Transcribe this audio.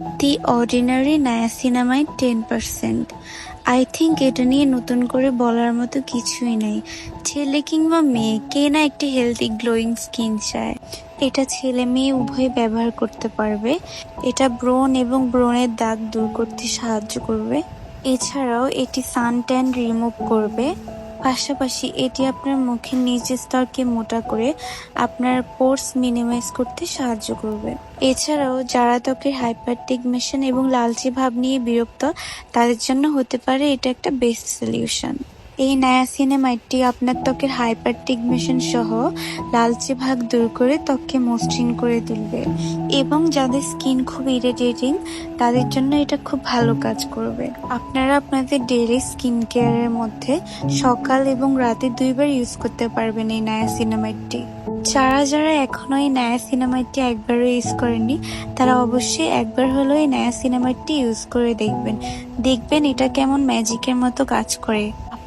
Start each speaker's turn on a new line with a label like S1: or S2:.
S1: The ordinary niacinamide ten percent I think এটা নিয়ে নতুন করে বলার মতো কিছুই নেই। ছেলে কিংবা মেয়ে, কে না একটি হেলদি গ্লোয়িং স্কিন চায়। এটা ছেলে মেয়ে উভয় ব্যবহার করতে পারবে। এটা ব্রণ এবং ব্রণের দাগ দূর করতে সাহায্য করবে। এছাড়াও এটি সান ট্যান রিমুভ করবে। পাশাপাশি এটি আপনার মুখের নিচের স্তরকে মোটা করে আপনার পোর্স মিনিমাইজ করতে সাহায্য করবে। এছাড়াও যারা ত্বকের হাইপারটিগমেশন এবং লালচে ভাব নিয়ে বিরক্ত, তাদের জন্য হতে পারে এটা একটা বেস্ট সলিউশন। এই নায়াসিনামাইডটি আপনার ত্বকের হাইপারটিগমেশন সহ লালচে ভাগ দূর করে ত্বককে মসৃণ করে তুলবে এবং যাদের স্কিন খুব ইরিটেটিং তাদের জন্য এটা খুব ভালো কাজ করবে। আপনারা আপনাদের ডেইলি স্কিন কেয়ারের মধ্যে সকাল এবং রাতে দুইবার ইউজ করতে পারবেন এই নায়াসিনামাইডটি যারা যারা এখনও এই নায়াসিনামাইডটি একবারও ইউজ করেননি, তারা অবশ্যই একবার হলেও এই নায়াসিনামাইডটি ইউজ করে দেখবেন। দেখবেন এটা কেমন ম্যাজিকের মতো কাজ করে।